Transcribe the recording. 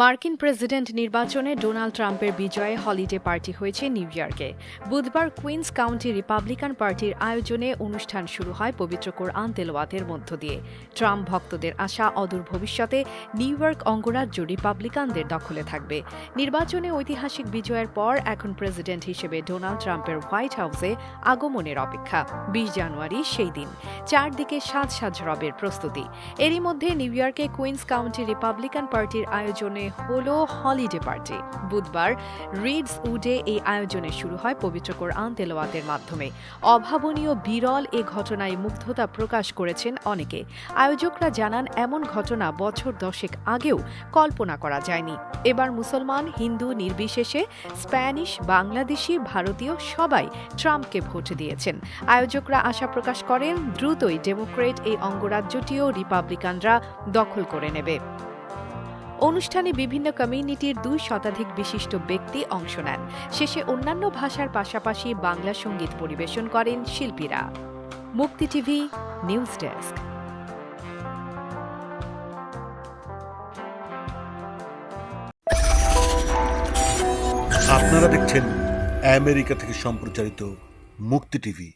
মার্কিন প্রেসিডেন্ট নির্বাচনে ডোনাল্ড ট্রাম্পের বিজয়ে হলিডে পার্টি হয়েছে নিউ ইয়র্কে। বুধবার কুইন্স কাউন্টি রিপাবলিকান পার্টির আয়োজনে অনুষ্ঠান শুরু হয় পবিত্র কোরআন তেলোয়াতের মধ্য দিয়ে। ট্রাম্প ভক্তদের আশা অদূর ভবিষ্যতে নিউ ইয়র্ক অঙ্গরাজ্য রিপাবলিকানদের দখলে থাকবে। নির্বাচনে ঐতিহাসিক বিজয়ের পর এখন প্রেসিডেন্ট হিসেবে ডোনাল্ড ট্রাম্পের হোয়াইট হাউসে আগমনের অপেক্ষা। বিশ জানুয়ারি সেই দিন, চারদিকে সাজ সাজ রবের প্রস্তুতি। এরই মধ্যে নিউ ইয়র্কে কুইন্স কাউন্টি রিপাবলিকান পার্টির আয়োজনে হলো হলিডে পার্টি বুধবার রিডস উডে এই আয়োজনে শুরু হয় পবিত্র কোরআন তেলাওয়াতের মাধ্যমে। অভাবনীয়, বিরল এ ঘটনায় মুগ্ধতা প্রকাশ করেছেন অনেকে। আয়োজকরা জানান, এমন ঘটনা বছর দশেক আগেও কল্পনা করা যায়নি। এবার মুসলমান, হিন্দু, নির্বিশেষে স্প্যানিশ, বাংলাদেশি, ভারতীয় সবাই ট্রাম্পকে ভোট দিয়েছেন। আয়োজকরা আশা প্রকাশ করেন, দ্রুতই ডেমোক্রেট এই অঙ্গরাজ্যটিও রিপাবলিকানরা দখল করে নেবে। অনুষ্ঠানে বিভিন্ন কমিউনিটির দুই শতাধিক বিশিষ্ট ব্যক্তি অংশ নেন। শেষে অন্যান্য ভাষার পাশাপাশি বাংলা সংগীত পরিবেশন করেন শিল্পীরা। মুক্তি টিভি, নিউজ ডেস্ক। আপনারা দেখছেন আমেরিকা থেকে সম্প্রচারিত মুক্তি টিভি।